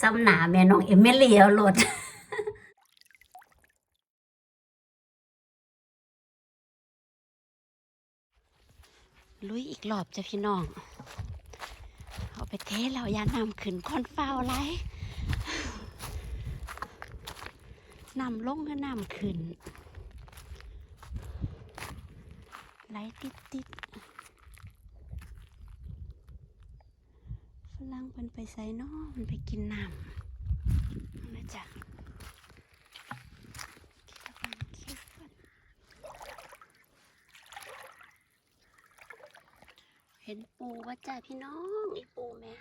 ซ้ำหนาแม่น้องเอมิเลียรถลุยอีกรอบจ้ะพี่น้อง เอาไปเทแล้วยานำขึ้นก้อนฟ้าไรนำลงก็นำขึ้น ไหลติดติด ฝรั่งมันไปใส่นอมันไปกินน้ำนะจ๊ะคิดก่อนคิดก่อนเห็นปูว่าจ้าพี่น้องอีปูแม่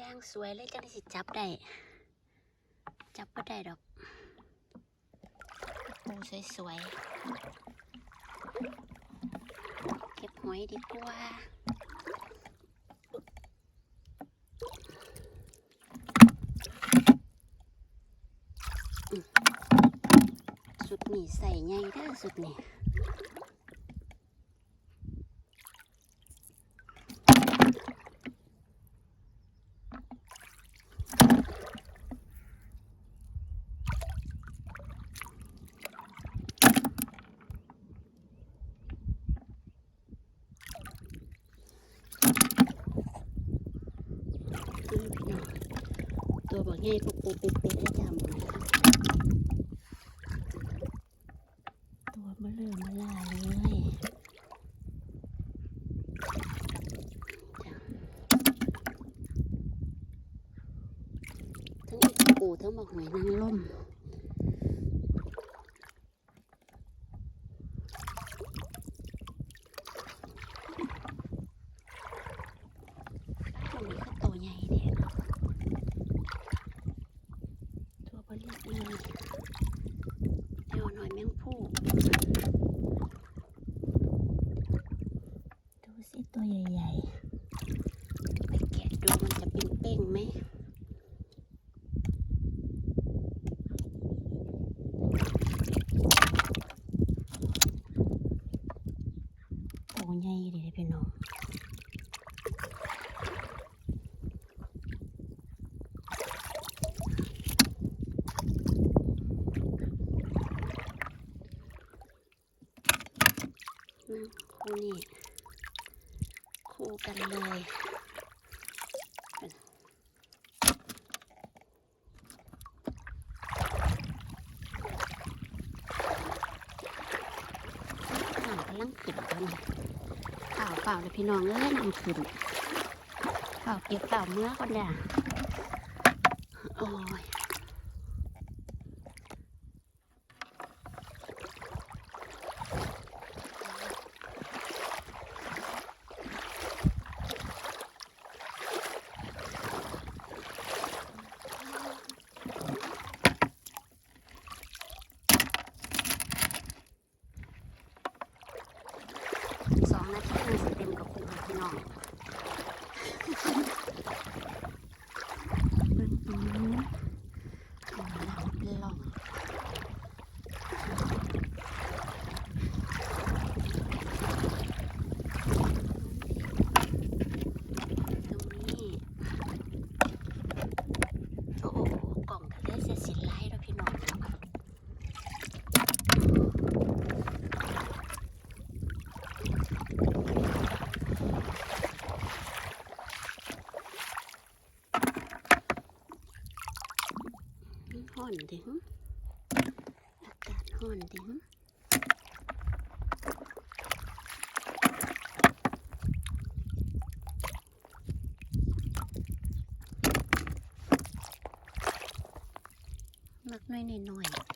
ย่างสวยเลยจังได้สิจับได้ จับก็ได้ดอก ปูสวยๆ เก็บหอยดีกว่า สุดนี่ใส่ไงเด้สุดนี่ตัวบอกง่ายปุ๊บปุ๊บปิ๊บปิ๊บได้จำเลยตัวเบลอมาลาเลยจ้ะทั้งอีก ปูทั้งบอกหอยนางรมตัวนี้ก็ตัวใหญ่เด็ตัวบริสุทธิ์เดี๋ยวหน่อยแมงผู้ดูสิตัวใหญ่ๆ ไปแกะดูมันจะเป็นเป้งไหม ตัวใหญ่ ดีเลยพี่น้องนะคู่นี่คู่กันเลยกำลังขึ้นตอนนี้ เปล่าเปล่าเลยพี่น้องเอ้ยนำขึ้นเปล่าเก็บเปล่าเมื่อก่อนเนี่ยโอ้ย สองนาทีมันสิเต็มกับคุณพี่น้องเบิ่งอืมหลังเป็นหล่องตรงนี้โอ้โหกล่องกันเลยเสียสินไล่แล้วพี่น้อง ห่อนดิหึอากาศห่อนดิหึมักน้อยหน่อย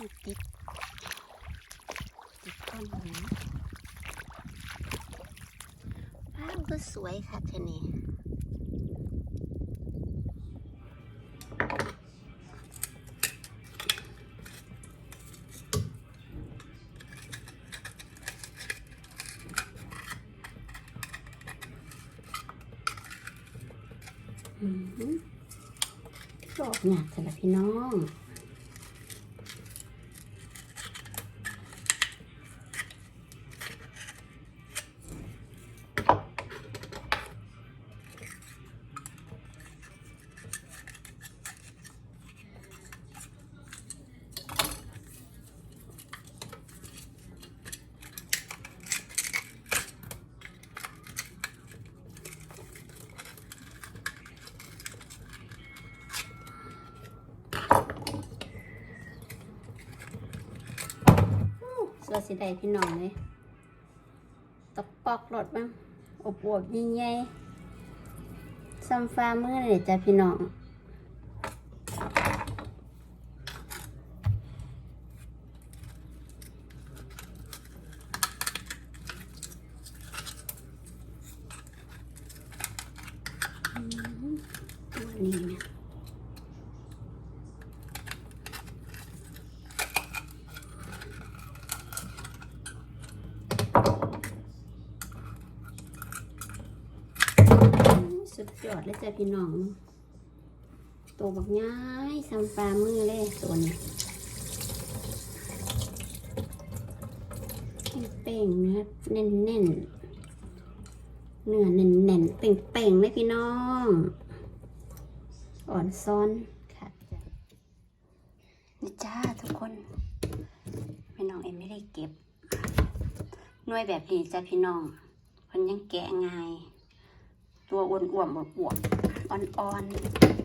ติดติดต้นหินบ้านก็สวยค่ะทีนี้ดอกหนักสำหรับพี่น้อง สิได้พี่น้องเลยตกปอกรถบ้างอบอวบยิ่งใหญ่ซัมฟ้ามือเลยจ้ะพี่น้องอืมตัวนี้เนี่ย สุดยอดเลยจ้ะพี่น้องตัวบักง่ายซัมปลามือเลยตัวนี้เป่งๆเนื้อแน่นๆเนื้อแน่นๆเป่งๆเลยพี่น้อง อ่อนซ้อนค่ะจ้ะนี่จ้าทุกคนพี่น้องเอ็มไม่ได้เก็บน่วยแบบนี้จ้ะพี่น้องเพิ่นยังแกะง่าย ตัวอ้วนๆบวบๆอ่อนๆ